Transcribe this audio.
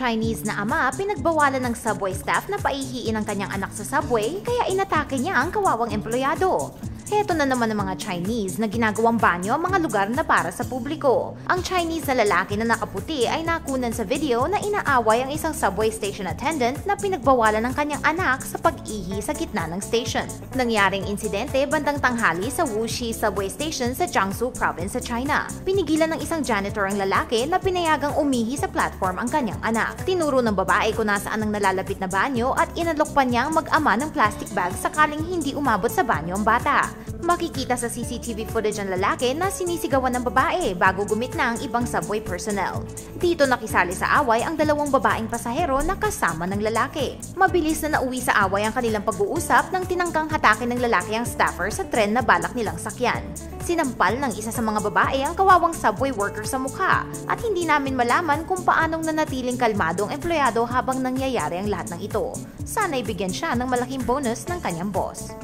Chinese na ama pinagbawalan ng subway staff na paihiin ang kanyang anak sa subway kaya inatake niya ang kawawang empleyado. Heto na naman ang mga Chinese na ginagawang banyo ang mga lugar na para sa publiko. Ang Chinese na lalaki na nakaputi ay nakunan sa video na inaaway ang isang subway station attendant na pinagbawalan ng kanyang anak sa pag-ihi sa gitna ng station. Nangyaring insidente bandang tanghali sa Wuxi Subway Station sa Jiangsu Province sa China. Pinigilan ng isang janitor ang lalaki na pinayagang umihi sa platform ang kanyang anak. Tinuro ng babae kung nasaan ang nalalapit na banyo at inalok pa niyang mag-ama ng plastic bag sakaling hindi umabot sa banyo ang bata. Makikita sa CCTV footage ang lalaki na sinisigawan ng babae bago gumitna ang ibang subway personnel. Dito nakisali sa away ang dalawang babaeng pasahero na kasama ng lalaki. Mabilis na nauwi sa away ang kanilang pag-uusap nang tinangkang hatakin ng lalaki ang staffer sa tren na balak nilang sakyan. Sinampal ng isa sa mga babae ang kawawang subway worker sa mukha at hindi namin malaman kung paanong nanatiling kalmado ang empleyado habang nangyayari ang lahat ng ito. Sana'y bigyan siya ng malaking bonus ng kanyang boss.